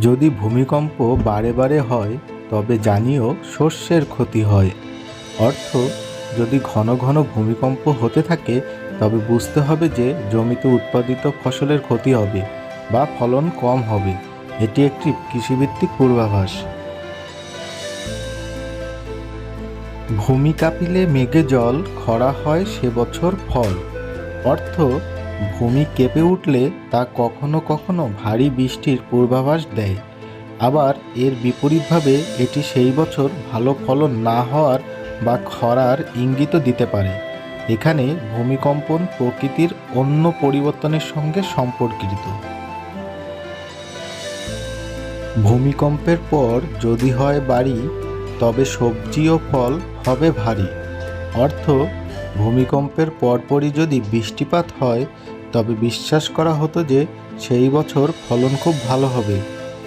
যদি ভূমিকম্প বারে বারে হয়, তবে জানিও শস্যের ক্ষতি হয়। অর্থ, যদি ঘন ঘন ভূমিকম্প হতে থাকে, তবে বুঝতে হবে যে জমিতে উৎপাদিত ফসলের ক্ষতি হবে বা ফলন কম হবে। এটি একটি কৃষিভিত্তিক পূর্বাভাস। ভূমি কাঁপিলে মেঘে জল, খরা হয় সে বছর ফল। অর্থ ভূমি কেঁপে উঠলে তা কখনো কখনো ভারী বৃষ্টির পূর্বাভাস দেয়। আবার এর বিপরীতভাবে এটি সেই বছর ভালো ফলন না হওয়ার বা খরার ইঙ্গিতও দিতে পারে। এখানে ভূমিকম্পন প্রকৃতির অন্য পরিবর্তনের সঙ্গে সম্পর্কিত। ভূমিকম্পের পর যদি হয় বাড়ি, তবে সবজি ও ফল হবে ভারী। অর্থ ভূমিকম্পের পরপরই যদি বৃষ্টিপাত হয়, তবে বিশ্বাস করা হতো যে সেই বছর ফলন খুব ভালো হবে।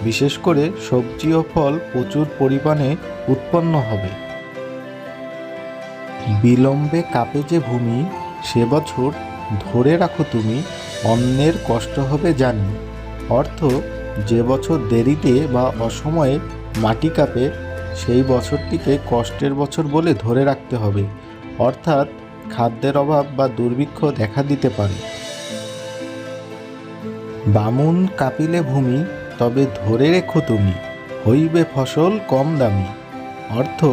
বিশেষ করে সবজি ও ফল প্রচুর পরিমাণে উৎপন্ন হবে। বিলম্বে কাপে যে ভূমি, সে বছর ধরে রাখো তুমি, অন্যের কষ্ট হবে জানি। অর্থ, যে বছর দেরিতে বা অসময়ে মাটি কাপে, সেই বছরটিকে কষ্টের বছর বলে ধরে রাখতে হবে। অর্থাৎ খাদ্যের অভাব বা দুর্ভিক্ষ দেখা দিতে পারে। বামুন কাপিলে ভূমি, তবে ধরে রেখো তুমি, হইবে ফসল কম দামি। অর্থ,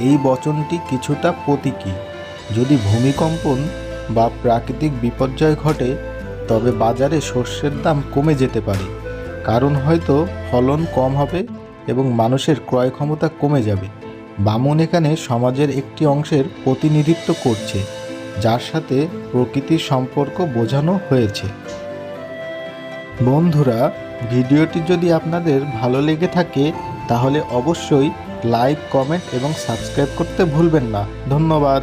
এই বচনটি কিছুটা প্রতীকী যদি ভূমিকম্পন বা প্রাকৃতিক বিপর্যয় ঘটে, তবে বাজারে শস্যের দাম কমে যেতে পারে। কারণ হয়তো ফলন কম হবে এবং মানুষের ক্রয় ক্ষমতা কমে যাবে। বামন এখানে সমাজের একটি অংশের প্রতিনিধিত্ব করছে, যার সাথে প্রকৃতির সম্পর্ক বোঝানো হয়েছে। বন্ধুরা, ভিডিওটি যদি আপনাদের ভালো লেগে থাকে, তাহলে অবশ্যই লাইক, কমেন্ট এবং সাবস্ক্রাইব করতে ভুলবেন না। ধন্যবাদ।